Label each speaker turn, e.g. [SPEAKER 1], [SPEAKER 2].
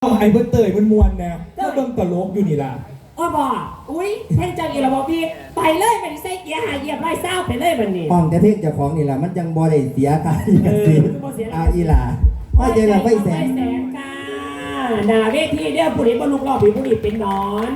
[SPEAKER 1] เขาไอ้เบิ้เตยมันมวนนวถ้าเบิ้งตลกอยู่นี่ล่ะ
[SPEAKER 2] อ้อบอกอุ้ยเพ่งจังอีระบอกพี่ไปเลยมันไส้เกียร์หาเหยียบไล่เศร้าไปเลยมันนี่
[SPEAKER 3] ห้องแต่เพ่งเจ้าของนี่แหละมันจังบ่ได้เสียตาย
[SPEAKER 2] เออ
[SPEAKER 3] สิ
[SPEAKER 2] มันบ่เสีย
[SPEAKER 3] อาอีหล่าว่าเจอเราไปแสง
[SPEAKER 2] แสนค่หนาเวทีเดียวผู้นี้บรรลุรอบผู้นี้เป็นนอน